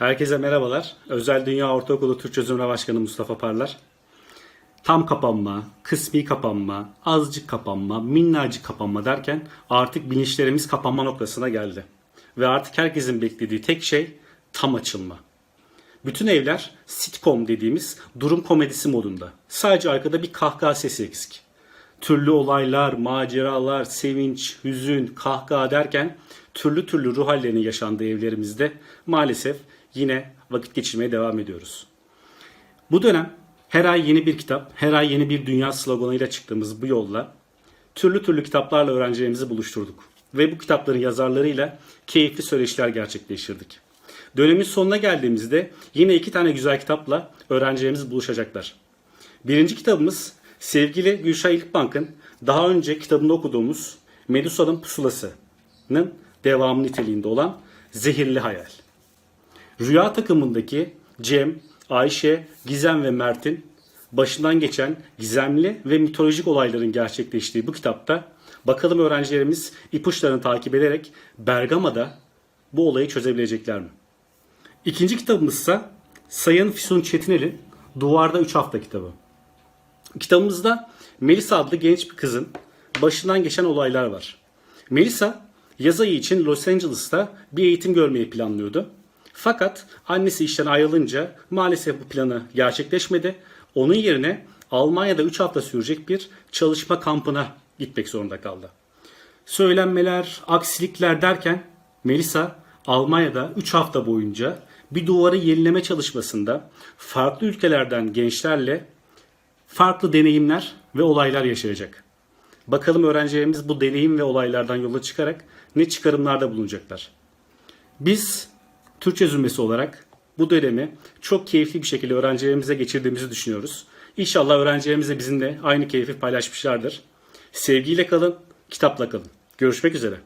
Herkese merhabalar. Özel Dünya Ortaokulu Türkçe Zümre Başkanı Mustafa Parlar. Tam kapanma, kısmi kapanma, azıcık kapanma, minnacık kapanma derken artık bilinçlerimiz kapanma noktasına geldi. Ve artık herkesin beklediği tek şey tam açılma. Bütün evler sitcom dediğimiz durum komedisi modunda. Sadece arkada bir kahkaha sesi eksik. Türlü olaylar, maceralar, sevinç, hüzün, kahkaha derken türlü türlü ruh hallerinin yaşandığı evlerimizde maalesef yine vakit geçirmeye devam ediyoruz. Bu dönem her ay yeni bir kitap, her ay yeni bir dünya sloganıyla çıktığımız bu yolla türlü türlü kitaplarla öğrencilerimizi buluşturduk. Ve bu kitapların yazarlarıyla keyifli söyleşiler gerçekleştirdik. Dönemin sonuna geldiğimizde yine iki tane güzel kitapla öğrencilerimiz buluşacaklar. Birinci kitabımız sevgili Gülşah İlkbank'ın daha önce kitabında okuduğumuz Medusa'nın Pusulası'nın devamı niteliğinde olan Zehirli Hayal. Rüya takımındaki Cem, Ayşe, Gizem ve Mert'in başından geçen gizemli ve mitolojik olayların gerçekleştiği bu kitapta bakalım öğrencilerimiz ipuçlarını takip ederek Bergama'da bu olayı çözebilecekler mi? İkinci kitabımız ise Sayın Füsun Çetinel'in Duvarda 3 Hafta kitabı. Kitabımızda Melisa adlı genç bir kızın başından geçen olaylar var. Melisa yaz ayı için Los Angeles'ta bir eğitim görmeyi planlıyordu. Fakat annesi işten ayrılınca maalesef bu planı gerçekleşmedi. Onun yerine Almanya'da 3 hafta sürecek bir çalışma kampına gitmek zorunda kaldı. Söylenmeler, aksilikler derken Melisa Almanya'da 3 hafta boyunca bir duvarı yenileme çalışmasında farklı ülkelerden gençlerle farklı deneyimler ve olaylar yaşayacak. Bakalım öğrencilerimiz bu deneyim ve olaylardan yola çıkarak ne çıkarımlarda bulunacaklar. Biz Türkçe zümresi olarak bu dönemi çok keyifli bir şekilde öğrencilerimize geçirdiğimizi düşünüyoruz. İnşallah öğrencilerimiz de bizimle aynı keyfi paylaşmışlardır. Sevgiyle kalın, kitapla kalın. Görüşmek üzere.